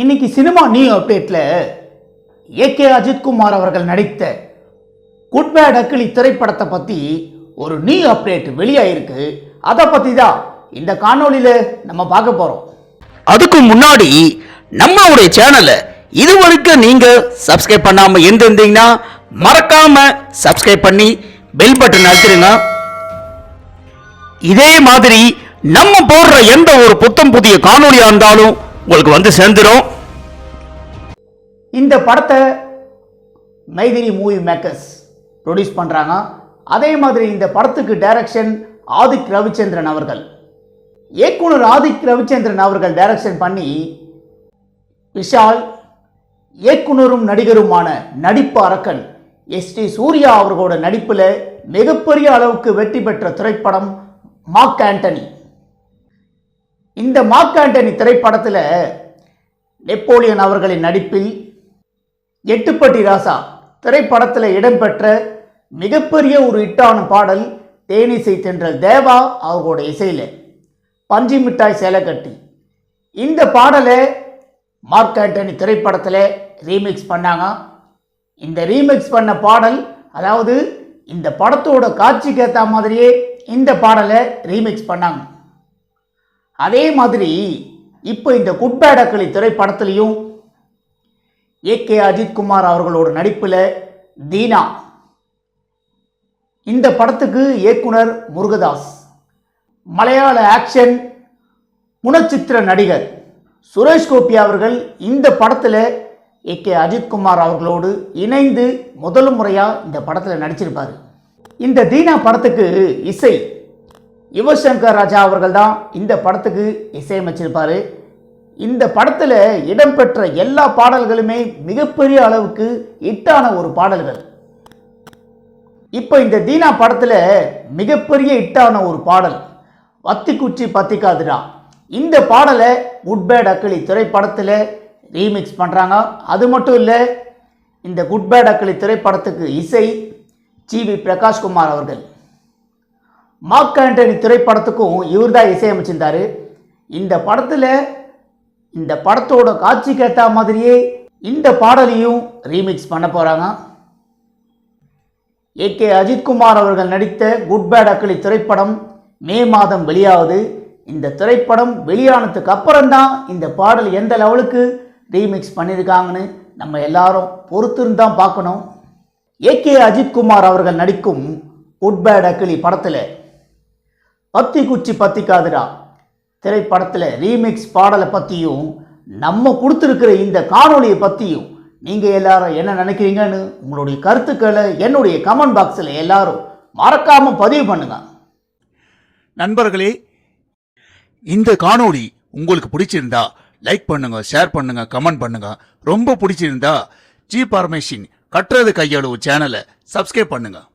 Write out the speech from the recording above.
இன்னைக்கு cinema new அப்டேட்ல AK Ajithkumar அவர்கள் நடித்த குட் பேட் அக்கிளி திரைப்படத்தை பற்றி ஒரு நியூ அப்டேட் வெளியாயிருக்கு. அதை பற்றி தான் இந்த காணொளியில நம்ம பார்க்க போகிறோம் அதுக்கு முன்னாடி நம்மளுடைய சேனலை இது வரைக்கும் நீங்கள் சப்ஸ்கிரைப் பண்ணாமல் இருந்திருந்தீங்கன்னா மறக்காமல் சப்ஸ்கிரைப் பண்ணி பெல் பட்டன் அழுத்திருங்க. இதே மாதிரி நம்ம போடுற எந்த ஒரு புத்தம் புதிய காணொலியாக இருந்தாலும் உங்களுக்கு வந்து சேர்ந்துடும் இந்த படத்தை மைதிரி மூவி மேக்கர்ஸ் ப்ரொடியூஸ் பண்ணுறாங்க அதே மாதிரி இந்த படத்துக்கு டைரக்ஷன் ஆதிக் ரவிச்சந்திரன் அவர்கள். இயக்குனர் ஆதிக் ரவிச்சந்திரன் அவர்கள் டைரக்ஷன் பண்ணி விஷால் இயக்குனரும் நடிகருமான நடிப்பு அரக்கன் எஸ் டி சூர்யா அவர்களோட நடிப்பில் மிகப்பெரிய அளவுக்கு வெற்றி பெற்ற திரைப்படம் மார்க் ஆண்டனி. இந்த மார்க் ஆண்டனி திரைப்படத்தில் நெப்போலியன் அவர்களின் நடிப்பில் எட்டுப்பட்டி ராசா திரைப்படத்தில் இடம்பெற்ற மிகப்பெரிய ஒரு ஹிட்டான பாடல் தேனிசை தென்றல் தேவா அவர்களோட இசையில். பஞ்சு மிட்டாய் சேலை கட்டி இந்த பாடலை மார்க் ஆண்டனி திரைப்படத்தில் ரீமிக்ஸ் பண்ணாங்க. இந்த ரீமிக்ஸ் பண்ண பாடல் அதாவது இந்த படத்தோட காட்சிக்கு ஏற்ற மாதிரியே இந்த பாடலை ரீமிக்ஸ் பண்ணாங்க. அதே மாதிரி இப்போ இந்த குட் திரைப்படத்துலையும் அக்களி திரைப்படத்திலையும் ஏகே அஜித்குமார் அவர்களோட நடிப்பில் தீனா. இந்த படத்துக்கு இயக்குனர் முருகதாஸ். மலையாள ஆக்ஷன் குணச்சித்திர நடிகர் சுரேஷ் கோபி அவர்கள் இந்த படத்தில் ஏகே அஜித்குமார் அவர்களோடு இணைந்து முதல் முறையாக இந்த படத்தில் நடிச்சிருப்பார். இந்த தீனா படத்துக்கு இசை யுவசங்கர் ராஜா அவர்கள் தான் இந்த படத்துக்கு இசையமைச்சிருப்பார். இந்த படத்தில் இடம்பெற்ற எல்லா பாடல்களுமே மிகப்பெரிய அளவுக்கு ஹிட்டான ஒரு பாடல்கள். இப்போ இந்த தீனா படத்தில் மிகப்பெரிய ஹிட்டான ஒரு பாடல் வத்தி குச்சி பத்திக்காதுடா. இந்த பாடலை குட் பேட் திரைப்படத்தில் ரீமிக்ஸ் பண்ணுறாங்க அது மட்டும் இல்லை இந்த குட் பேட் திரைப்படத்துக்கு இசை ஜி வி பிரகாஷ்குமார் அவர்கள். மார்க் ஆண்டனி திரைப்படத்துக்கும் இவர் தான் இசையமைச்சிருந்தார். இந்த படத்தில் இந்த படத்தோட காட்சிக்கு ஏற்ற மாதிரியே இந்த பாடலையும் ரீமிக்ஸ் பண்ண போகிறாங்க ஏகே அஜித்குமார் அவர்கள் நடித்த குட் பேட் அக்களி திரைப்படம் மே மாதம் வெளியாகுது. இந்த திரைப்படம் வெளியானதுக்கு அப்புறம்தான் இந்த பாடல் எந்த லெவலுக்கு ரீமிக்ஸ் பண்ணியிருக்காங்கன்னு நம்ம எல்லாரும் பொறுத்திருந்து தான் பார்க்கணும் ஏகே அஜித்குமார் அவர்கள் நடிக்கும் குட் பேட் அக்களி படத்தில் பத்தி குச்சி பத்திக்காதுடா. திரைப்படத்தில் ரீமிக்ஸ் பாடலை பற்றியும் நம்ம கொடுத்துருக்கிற இந்த காணொலியை பற்றியும் நீங்கள் எல்லாரும் என்ன நினைக்கிறீங்கன்னு உங்களுடைய கருத்துக்களை என்னுடைய கமெண்ட் பாக்ஸில் எல்லாரும் மறக்காமல் பதிவு பண்ணுங்க. நண்பர்களே இந்த காணொலி உங்களுக்கு பிடிச்சிருந்தா லைக் பண்ணுங்க ஷேர் பண்ணுங்க கமெண்ட் பண்ணுங்க. ரொம்ப பிடிச்சிருந்தா ஜி பார்மேஷின் கட்டுறது கையளவு சேனலை சப்ஸ்கிரைப் பண்ணுங்கள்